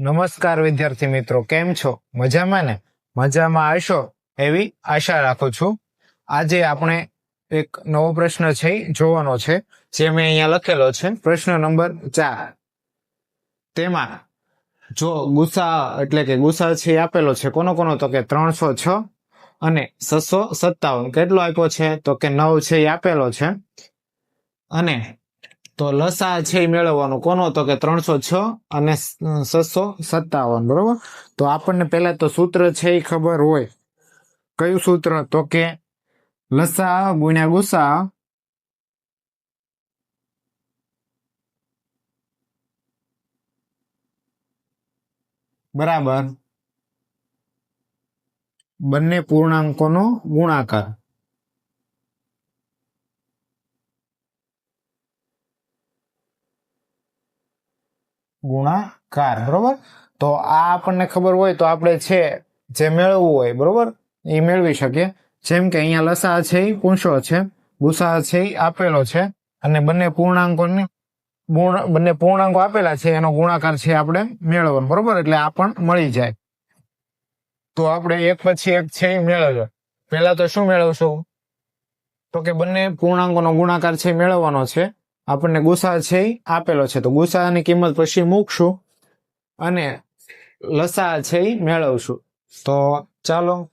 નમસ્કાર વિદ્યાર્થી મિત્રો, કેમ છો? મજામાં ને? મજામાં હશો? એવી આશા રાખું છું. આજે આપણે એક નવો પ્રશ્ન છે, જોવાનો છે, જે મેં અહીંયા લખેલો છે. પ્રશ્ન નંબર ચાર. તેમાં જો ગુસા એટલે કે ગુસા છે આપેલો છે, કોનો કોનો? તો કે ત્રણસો છ અને છસો સત્તાવન કેટલો આપ્યો છે? તો કે નવ છે એ આપેલો છે. અને તો લસા છે એ મેળવવાનો. કોનો? તો કે ત્રણસો છ અને છસો સત્તાવન, બરોબર? તો આપણને પહેલા તો સૂત્ર છે એ ખબર હોય. કયું સૂત્ર? તો કે લસા ગુણ્યા ગુસા બરાબર. બંને પૂર્ણાંકોનો ગુણાકાર. ગુણાકાર, બરોબર? તો આ આપણને ખબર હોય તો આપણે છે જે મેળવવું હોય, બરોબર? એ મેળવી શકીએ. જેમ કે અહીંયા લસા છે, એ પૂછો છે ગુસા છે, એ આપેલો છે, અને બંને પૂર્ણાંકોને બંને પૂર્ણાંકો આપેલા છે, એનો ગુણાકાર છે આપણે મેળવવાનો, બરોબર? એટલે આ પણ મળી જાય. તો આપણે એક પછી એક છે એ મેળવજો પહેલા તો શું મેળવશું? તો કે બંને પૂર્ણાંકોનો ગુણાકાર છે મેળવવાનો છે. આપણને ગુસા છે આપેલો છે. તો ગુસાની કિંમત પછી મૂકશું અને લસા છે મેળવશું. તો ચાલો,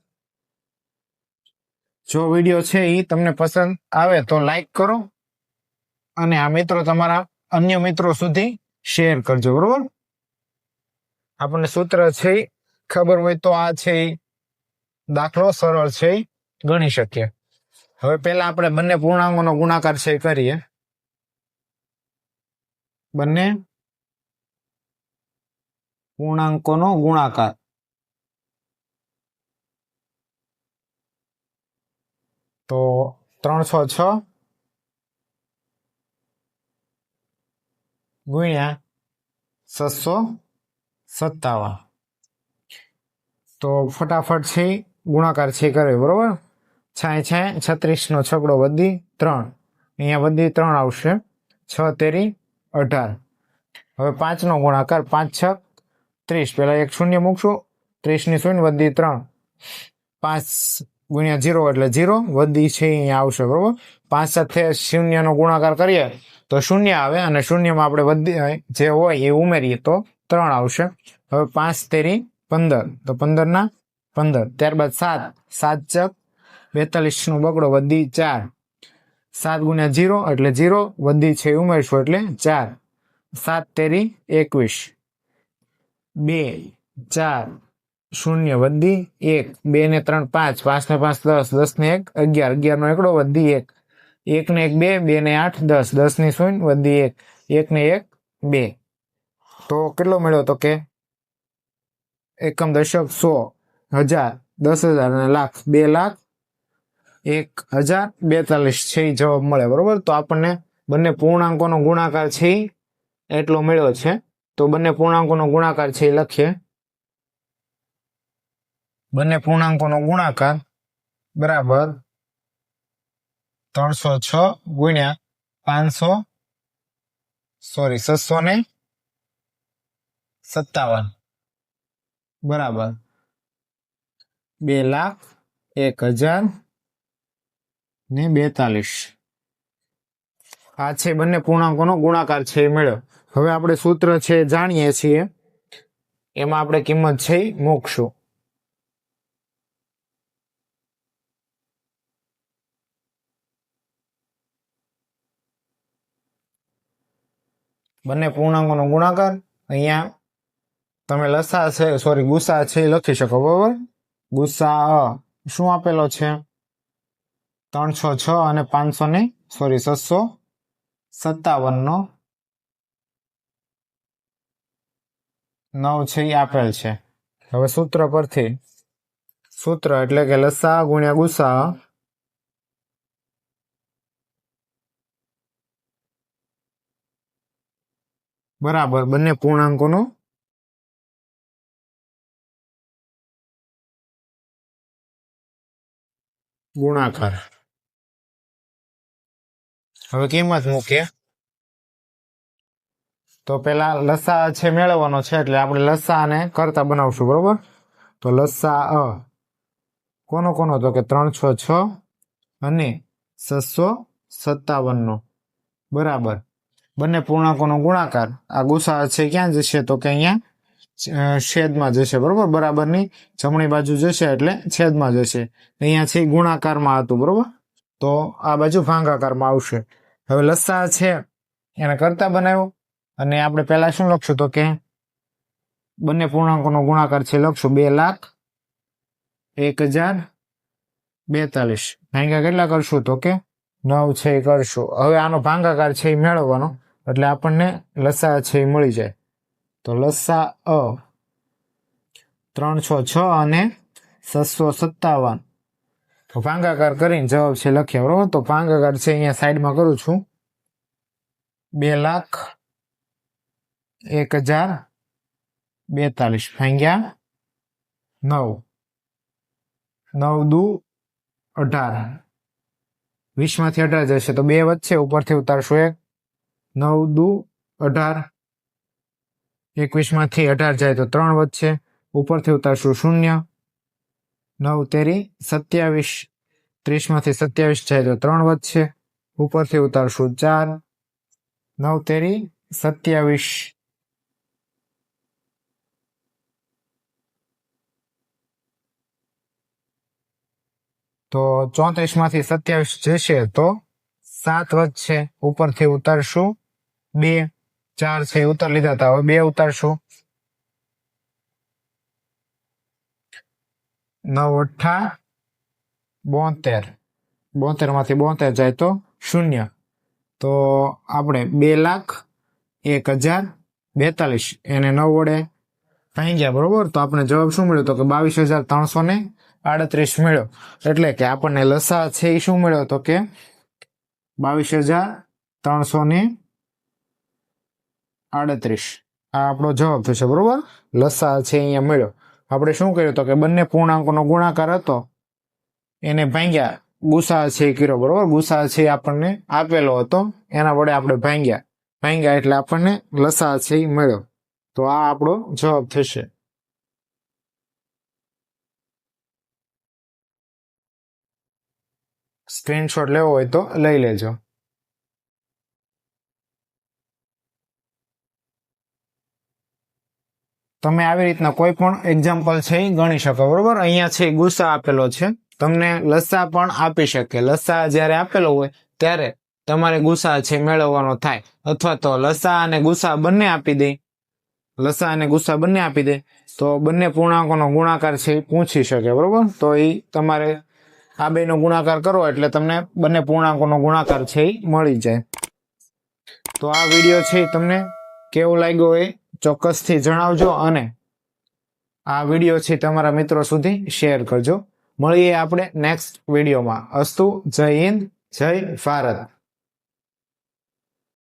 જો વીડિયો છે એ તમને પસંદ આવે તો લાઈક કરો અને આ મિત્રો તમારા અન્ય મિત્રો સુધી શેર કરજો. બરોબર? આપણને સૂત્ર છે ખબર હોય તો આ છે દાખલો સરળ છે ગણી શકીએ. હવે પહેલા આપણે બંને પૂર્ણાંકોનો ગુણાકાર છે કરીએ. બંને પૂર્ણાંકોનો ગુણાકાર. તો ત્રણસો છ ગુણ્યા છસો સત્તાવન. તો ફટાફટ છે, ગુણાકાર છે કરે બરોબર? છાય છાય, છત્રીસનો છગડો વધી ત્રણ. અહીંયા વધી ત્રણ આવશે. છ, તેરી, અઢાર. હવે પાંચનો ગુણાકાર, પાંચ, છ, ત્રીસ. પહેલાં એક શૂન્ય મૂકશું. ત્રીસની શૂન્ય વધી ત્રણ. પાંચ ગુણ્યા જીરો એટલે જીરો વધી છે, અહીંયા આવશે, બરોબર? પાંચ સાથે શૂન્યનો ગુણાકાર કરીએ, તો શૂન્ય આવે અને શૂન્યમાં આપણે વધી, જે હોય એ ઉમેરીએ, તો ત્રણ આવશે. હવે પાંચ, તેરી પંદર. તો પંદર ના પંદર. ત્યારબાદ સાત. સાત ચક. બેતાલીસ નો બગડો, વધી ચાર. સાત ગુણ્યા જીરો એટલે જીરો, વધી છે ઉમેરશું એટલે ચાર. સાત તેરી એકવીસ. બે, ચાર. શૂન્ય, વધી એક. બે ને ત્રણ, પાંચ. પાંચ ને પાંચ, દસ. દસ ને એક, અગિયાર. અગિયાર નો એકડો, વધી એક. એક ને એક, બે. બે ને આઠ, દસ. દસની શૂન્ય, વધી એક. એક ને એક, બે. તો કેટલો મળ્યો તો કે? એકમ દશક સો હજાર દસ હજાર અને લાખ બે લાખ એક હજાર બેતાલીસ છે એ જવાબ મળે, બરોબર? તો આપણને બંને પૂર્ણાંકોનો ગુણાકાર છે એટલો મળ્યો છે. તો બંને પૂર્ણાંકોનો ગુણાકાર છે એ લખીએ. બંને પૂર્ણાંકોનો ગુણાકાર બરાબર ત્રણસો છ ગુણ્યા પાંચસો, સોરી, છસો ને સત્તાવન. બરાબર. બે લાખ એક હજાર ને બેતાલીસ. આ છે બંને પૂર્ણાંકોનો ગુણાકાર છે, એ મળ્યો હવે આપણે સૂત્ર છે જાણીએ છીએ. એમાં આપણે કિંમત છે મૂકશું. બંને પૂર્ણાંકોનો ગુણાકાર, અહીંયા તમે લસા છે સોરી ગુસા છે એ લખી શકો, બરોબર? અ, શું આપેલો છે? ત્રણસો છ અને પાંચસો ને સોરી છસો સત્તાવન નો નવ છે એ આપેલ છે. હવે સૂત્ર પરથી. સૂત્ર એટલે કે લસા ગુણ્યા ગુસા બરાબર, બંને પૂર્ણાંકોનો ગુણાકાર. હવે કિંમત મૂકીએ? તો પેલા લસા છે મેળવવાનો છે, એટલે આપણે લસા ને કરતા બનાવશું, બરોબર? તો લસા અ, કોનો કોનો? તો કે ત્રણસો છ અને છસો સત્તાવનનો. બરાબર. બંને પૂર્ણાંકોનો ગુણાકાર. આ ગુસા છે ક્યાં જશે? તો કે અહીંયા છેદમાં જશે, બરોબર? બરાબરની જમણી બાજુ જશે એટલે છેદમાં જશે. અહીંયા છે ઈ ગુણાકારમાં હતું, બરોબર? તો આ બાજુ ભાંગાકારમાં આવશે. હવે લસા છે, એને કરતા બનાવ્યો. અને આપણે પહેલા શું લખશું તો કે બંને પૂર્ણાંકોનો ગુણાકાર છે, લખશું બે લાખ એક હજાર બેતાલીસ. ભાંગા કેટલા કરશું તો કે નવ છે એ કરશું. હવે આનો ભાંગાકાર છે એ મેળવવાનો, એટલે આપણને લસા છે એ મળી જાય. તો લસા અ ત્રણસો છ અને છસો સત્તાવન. તો ભાંગાકાર કરીને જવાબ છે લખ્યા, બરોબર? તો ભાંગાકાર છે અહીંયા સાઈડમાં કરું છું. બે લાખ એક હજાર બેતાલીસ. ભાંગ્યા નવ. નવ દુ અઢાર. વીસમાંથી અઢાર જશે. તો બે વચ્ચે ઉપરથી ઉતારશું એક. નવ દુ અઢાર. એકવીસમાંથી અઢાર જાય તો ત્રણ વચ્ચે ઉપરથી ઉતારશું શૂન્ય. નવ તેરી સત્યાવીસ. ત્રીસમાંથી સત્યાવીસ જાય તો ત્રણ વચ્ચે ઉપરથી ઉતારશું ચાર. નવ તેરી સત્યાવીસ. તો ચોત્રીસમાંથી સત્યાવીસ જશે તો સાત વધશે. ઉપરથી ઉતારશું બે. ચાર છે ઉતાર લીધા હતા હવે બે ઉતારશું. નવ અઠ્ઠા બોતેર. બોતેરમાંથી બોતેર જાય તો શૂન્ય. તો આપણે બે લાખ એક હજાર બેતાલીસ. એને નવ વડે ભાંગ્યા, બરોબર? તો આપણે જવાબ શું મળ્યો? તો કે બાવીસ હજાર ત્રણસો ને આડત્રીસ મળ્યો. એટલે કે આપણને લસા છે, એ શું મળ્યો? તો કે બાવીસ હજાર ત્રણસો ને આડત્રીસ. આ આપણો જવાબ થશે, બરોબર? લસા છે અહીંયા મળ્યો. આપણે શું કર્યું તો કે બંને પૂર્ણાંકોનો ગુણાકાર હતો. એને ભાંગ્યા. ગુસા છે કર્યો, બરોબર? ગુસા છે આપણને આપેલો હતો. એના વડે આપણે ભાંગ્યા. ભાંગ્યા એટલે આપણને લસા છે મળ્યો. તો આ આપણો જવાબ થશે. સ્ક્રીનશોટ લેવો હોય તો લઈ લેજો. તમે આવી રીતના કોઈ પણ એક્ઝામ્પલ છે એ ગણી શકો, બરોબર? અહીંયા છે ગુસ્સા આપેલો છે. તમને લસ્સા પણ આપી શકે લસ્સા જ્યારે આપેલો હોય ત્યારે તમારે ગુસ્સા છે મેળવવાનો થાય. અથવા તો લસા અને ગુસ્સા બંને આપી દે. લસા અને ગુસ્સા બંને આપી દે. તો બંને પૂર્ણાંકોનો ગુણાકાર છે એ પૂછી શકે, બરોબર? તો એ તમારે આ બેનો ગુણાકાર કરો એટલે તમને બંને પૂર્ણાંકોનો ગુણાકાર છે એ મળી જાય. તો આ વીડિયો છે તમને કેવો લાગ્યો એ ચોક્કસથી જણાવજો અને આ વીડિયો છે તમારા મિત્રો સુધી શેર કરજો. મળીએ આપણે નેક્સ્ટ વિડીયોમાં. અસ્તુ, જય હિન્દ, જય ભારત.